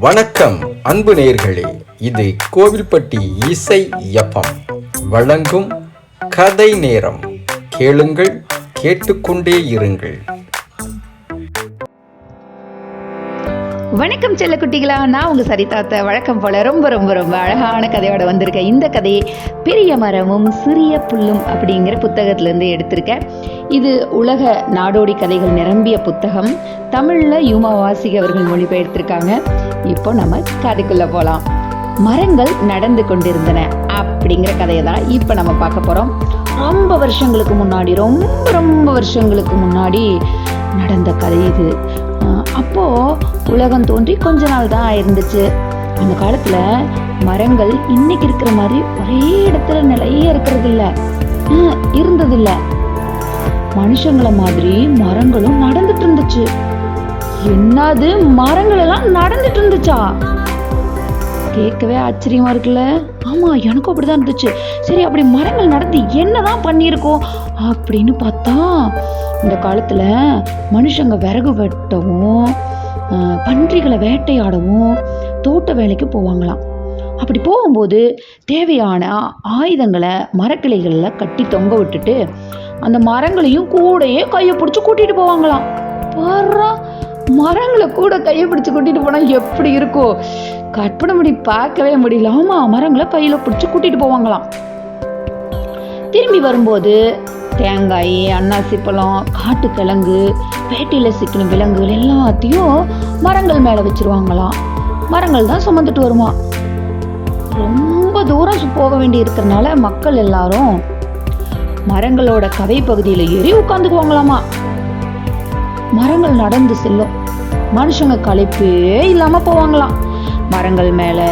வணக்கம் அன்பு நேயர்களே. இது கோவில்பட்டி இசை எஃப்எம் வழங்கும் கதை நேரம். கேளுங்கள் கேட்டுக்கொண்டே இருங்கள். வணக்கம் செல்ல குட்டிகளா நான் உங்க சரிதாத்த. வழக்கம் போல ரொம்ப ரொம்ப ரொம்ப அழகான கதையோட வந்திருக்கேன் இந்த கதையை பெரிய மரமும் சிறிய புல்லும் அப்படிங்கிற புத்தகத்திலேருந்து எடுத்திருக்கேன் இது உலக நாடோடி கதைகள் நிரம்பிய புத்தகம். தமிழில் யூமா வாசிக அவர்கள் மொழிபெயர்த்திருக்காங்க. இப்போ நம்ம கதைக்குள்ள போகலாம் மரங்கள் நடந்து கொண்டிருந்தன அப்படிங்கிற கதையை தான் இப்போ நம்ம பார்க்க போகிறோம் ரொம்ப வருஷங்களுக்கு முன்னாடி ரொம்ப ரொம்ப வருஷங்களுக்கு முன்னாடி நடந்த கதை இது. அப்போது அப்போ உலகம் தோன்றி கொஞ்ச நாள் தான் இருந்துச்சு அந்த காலத்தில் மரங்கள் இன்னைக்கு இருக்கிற மாதிரி ஒரே இடத்துல நிலைய இருக்கிறது இல்லை ஹம், மனுஷங்கள மாதிரி மரங்களும் நடந்துட்டு இருந்துச்சு. என்னது மரங்கள் எல்லாம் நடந்துட்டு இருந்துச்சா? கேட்கவே ஆச்சரியமா இருக்குல்ல. ஆமா எனக்கும் அப்படிதான் இருந்துச்சு. சரி அப்படி மரங்கள் நடந்து என்னதான் பண்ணியிருக்கோம் அப்படின்னு பார்த்தா இந்த காலத்தில் மனுஷங்க விறகு வெட்டவும் பன்றிகளை வேட்டையாடவும் தோட்ட வேலைக்கு போவாங்களாம். அப்படி போகும்போது தேவையான ஆயுதங்களை மரக்கிளைகளில் கட்டி தொங்க விட்டுட்டு அந்த மரங்களையும் கூடையே கையை பிடிச்சி கூட்டிட்டு போவாங்களாம். பாரா மரங்களை கூட கையை பிடிச்சி கூட்டிட்டு போனால் எப்படி இருக்கும்? கற்பனை பண்ணி பார்க்கவே முடியலமா மரங்களை கையில் பிடிச்சி கூட்டிட்டு போவாங்களாம். திரும்பி வரும்போது தேங்காய் அன்னாசி பழம் காட்டுக்கிழங்கு பேட்டியில் சிக்கின விலங்குகள் எல்லாத்தையும் மரங்கள் மேலே வச்சிருவாங்களாம். மரங்கள் தான் சுமந்துட்டு வருமா? ரொம்ப தூரம் போக வேண்டி இருக்கிறனால மக்கள் எல்லாரும் மரங்களோட கவை பகுதியில் ஏறி உட்காந்துக்குவாங்களாமா? மரங்கள் நடந்து செல்லும். மனுஷங்க களைப்பே இல்லாமல் போவாங்களாம். மரங்கள் மேலே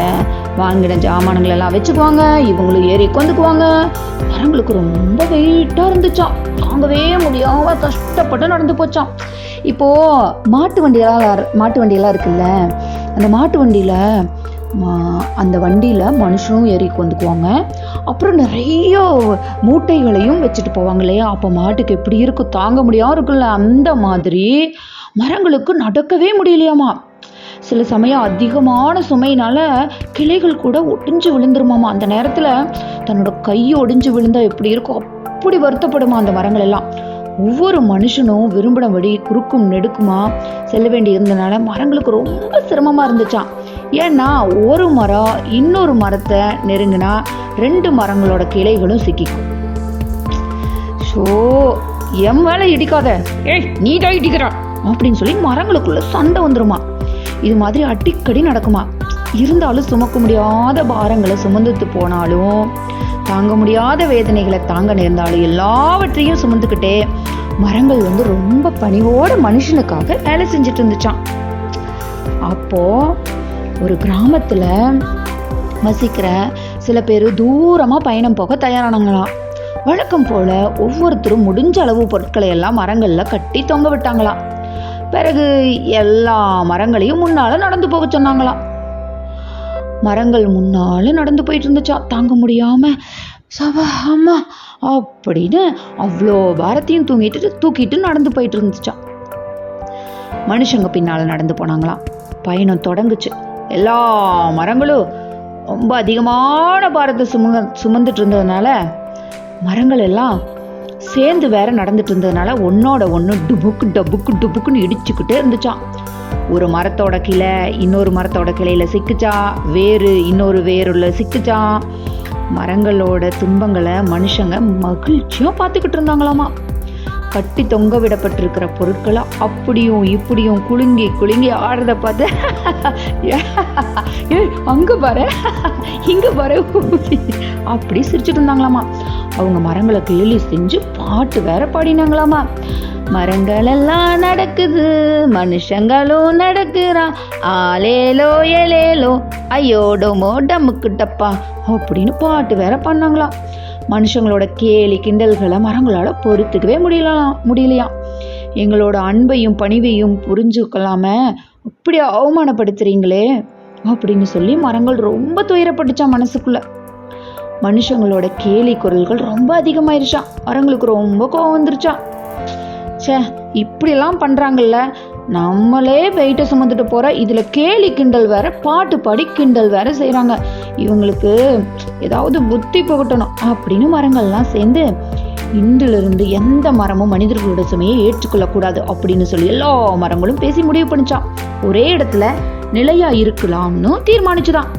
வாங்கின ஜாமான்கள் எல்லாம் வச்சுக்குவாங்க. இவங்களும் ஏறி உட்காந்துக்குவாங்க. மரங்களுக்கு ரொம்ப வெயிட்டாக இருந்துச்சாம். தாங்கவே முடியாம கஷ்டப்பட்டு நடந்து போச்சான் இப்போ மாட்டு வண்டியெல்லாம் மாட்டு வண்டியெல்லாம் இருக்குல்ல? அந்த மாட்டு வண்டியில் மா- அந்த வண்டியில் மனுஷனும் ஏறி உட்காந்துக்குவாங்க. அப்புறம் நிறைய மூட்டைகளையும் வச்சுட்டு போவாங்க இல்லையா? அப்போ மாட்டுக்கு எப்படி இருக்கும்? தாங்க முடியாம இருக்குல்ல அந்த மாதிரி மரங்களுக்கு நடக்கவே முடியலையாமா. சில சமயம் அதிகமான சுமையினால கிளைகள் கூட ஒடிஞ்சு விழுந்துருமாமா. அந்த நேரத்துல தன்னோட கை ஒடிஞ்சு விழுந்தா எப்படி இருக்கும்? அப்படி வருத்தப்படுமா அந்த மரங்கள் எல்லாம். ஒவ்வொரு மனுஷனும் விரும்பினபடி குறுக்கும் நெடுக்குமா செல்ல வேண்டி இருந்தனால மரங்களுக்கு ரொம்ப சிரமமா இருந்துச்சாம் ஏன்னா ஒரு மரம் இன்னொரு மரத்தை நெருங்கினா ரெண்டு மரங்களோட கிளைகளும் சிக்கிக்கும். ஷோ என் மேல இடிக்காத. ஏய் நீ தான் இடிக்கிற. அப்படின்னு சொல்லி மரங்களுக்குள்ள சண்டை வந்துருமா. இது மாதிரி அடிக்கடி நடக்குமா? இருந்தாலும் சுமக்க முடியாத பாரங்களை சுமந்துட்டு போனாலும் தாங்க முடியாத வேதனைகளை தாங்க நேர்ந்தாலும் எல்லாவற்றையும் சுமந்துக்கிட்டே மரங்கள் வந்து ரொம்ப பணிவோட மனுஷனுக்காக வேலை செஞ்சுட்டு இருந்துச்சான் அப்போ ஒரு கிராமத்துல வசிக்கிற சில பேர் தூரமா பயணம் போக தயாரானாங்களாம். வழக்கம் போல ஒவ்வொருத்தரும் முடிஞ்ச அளவு பொருட்களை எல்லாம் மரங்கள்ல கட்டி தொங்க விட்டாங்களாம். பிறகு எல்லா மரங்களையும் முன்னால நடந்து போக சொன்னாங்களாம் மரங்கள் முன்னால நடந்து போயிட்டு இருந்துச்சா? தாங்க முடியாம சபா அம்மா அப்படின்னு அவ்வளோ பாரத்தையும் தூங்கிட்டு தூக்கிட்டு நடந்து போயிட்டு இருந்துச்சா? மனுஷங்க பின்னால நடந்து போனாங்களாம் பயணம் தொடங்குச்சு. எல்லா மரங்களும் ரொம்ப அதிகமான பாரத்தை சுமங்க சுமந்துட்டு இருந்ததுனால மரங்கள் எல்லாம் சேர்ந்து வேற நடந்துட்டு இருந்ததுனால ஒன்னோட ஒன்று டுபுக்கு டபுக்கு டுபுக்குன்னு இடிச்சுக்கிட்டே இருந்துச்சான் ஒரு மரத்தோட கிளை இன்னொரு மரத்தோட கிளையில சிக்குச்சா வேறு இன்னொரு வேருல சிக்குச்சா. மரங்களோட துன்பங்களை மனுஷங்க மகிழ்ச்சியாக பார்த்துக்கிட்டு இருந்தாங்களாமா. கட்டி தொங்க விடப்பட்டிருக்கிற பொருட்களை அப்படியும் இப்படியும் குலுங்கி குலுங்கி ஆடுறத பார்த்து ஏ அங்கே பாரு இங்கே பாரு. அப்படி சிரிச்சுட்டு இருந்தாங்களாமா. அவங்க மரங்களை கேலி செஞ்சு பாட்டு வேற பாடினாங்களாமா. மரங்கள் எல்லாம் நடக்குது மனுஷங்களும் நடக்குறான் ஆலேலோ ஏலேலோ ஐயோடோமோ டமுக்கு டப்பா அப்படின்னு பாட்டு வேற பண்ணாங்களாம் மனுஷங்களோட கேலி கிண்டல்களை மரங்களால் பொறுத்துக்கவே முடியலாம் முடியலையாம். எங்களோட அன்பையும் பணிவையும் புரிஞ்சுக்கலாம அப்படி அவமானப்படுத்துறீங்களே அப்படின்னு சொல்லி மரங்கள் ரொம்ப துயரப்பட்டுச்சான் மனசுக்குள்ளே. மனுஷங்களோட கேலி குரல்கள் ரொம்ப அதிகமாயிருச்சான் மரங்களுக்கு ரொம்ப கோவம் வந்துருச்சான் ச்சே இப்படியெல்லாம் பண்ணுறாங்கல்ல நம்மளே வெயிட்டை சுமந்துட்டு போகிற இதில் கேலி கிண்டல் வேற பாட்டு பாடி கிண்டல் வேற செய்கிறாங்க இவங்களுக்கு ஏதாவது புத்தி புகட்டணும் அப்படின்னு மரங்கள்லாம் சேர்ந்து இன்றிலிருந்து எந்த மரமும் மனிதர்களோட சுமையை ஏற்றுக்கொள்ளக்கூடாது அப்படின்னு சொல்லி எல்லா மரங்களும் பேசி முடிவு பண்ணிச்சான் ஒரே இடத்துல நிலையா இருக்கலாம்னு தீர்மானிச்சுதான்.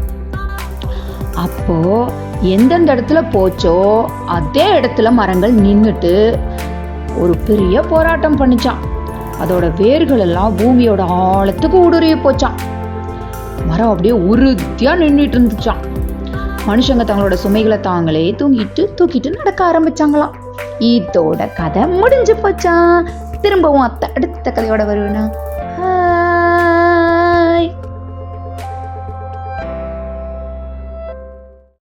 அப்போது எந்தெந்த இடத்துல போச்சோ அதே இடத்துல மரங்கள் நின்றுட்டு ஒரு பெரிய போராட்டம் பண்ணிச்சான். அதோட வேர்கள் எல்லாம் பூமியோட ஆழத்துக்கு ஊடுருவி போச்சான். மரம் அப்படியே உறுதியா நின்றுட்டு இருந்துச்சான் மனுஷங்க தங்களோட சுமைகளை தாங்களே தூங்கிட்டு தூக்கிட்டு நடக்க ஆரம்பிச்சாங்களாம். இதோட கதை முடிஞ்சு போச்சான் திரும்பவும் அத்தை அடுத்த கதையோட வருவேனா?